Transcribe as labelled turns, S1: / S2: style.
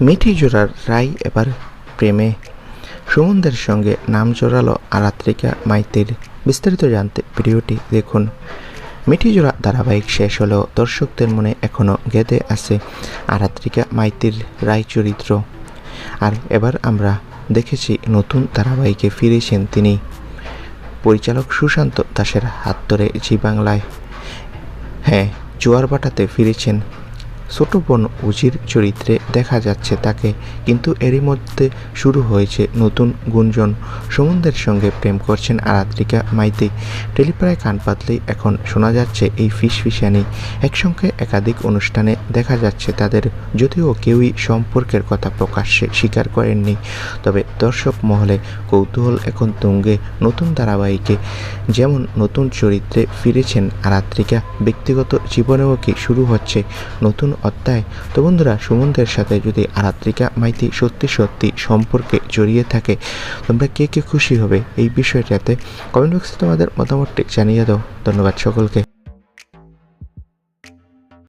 S1: মিঠি জোড়ার রাই এবার প্রেমে। সুমনদের সঙ্গে নাম জোড়ালো আরাত্রিকা মাইতির। বিস্তারিত জানতে ভিডিওটি দেখুন। মিঠি জোড়া ধারাবাহিক শেষ হলেও দর্শকদের মনে এখনও গেঁদে আছে আরাত্রিকা মাইতির রায় চরিত্র। আর এবার আমরা দেখেছি নতুন ধারাবাহিকে ফিরেছেন তিনি। পরিচালক সুশান্ত দাসের হাত ধরে জি বাংলায়। হ্যাঁ জোয়ার বাটাতে ফিরেছেন ছোট বোন উজির চরিত্রে দেখা যাচ্ছে তাকে, কিন্তু এরই মধ্যে শুরু হয়েছে নতুন গুঞ্জন। সমুদ্রের সঙ্গে প্রেম করছেন আরাত্রিকা, মাইতি। টেলিপাড়ায় কান পাতলেই এখন শোনা যাচ্ছে এই ফিস ফিসানি একসঙ্গে একাধিক অনুষ্ঠানে দেখা যাচ্ছে তাদের, যদিও কেউই সম্পর্কের কথা প্রকাশ্যে স্বীকার করেননি। তবে দর্শক মহলে কৌতূহল এখন তুঙ্গে নতুন ধারাবাহিকে। যেমন নতুন চরিত্রে ফিরেছেন আরাত্রিকা, ব্যক্তিগত জীবনেও কি শুরু হচ্ছে নতুন অধ্যায়। তো বন্ধুরা, সুমনদের সাথে যদি আরাত্রিকা মাইতি সত্যি সত্যি সম্পর্কে জড়িয়ে থাকে, তোমরা কে কে খুশি হবে এই বিষয়টাতে কমেন্ট বক্সে তোমাদের মতামতটি জানিয়ে দাও। ধন্যবাদ সকলকে।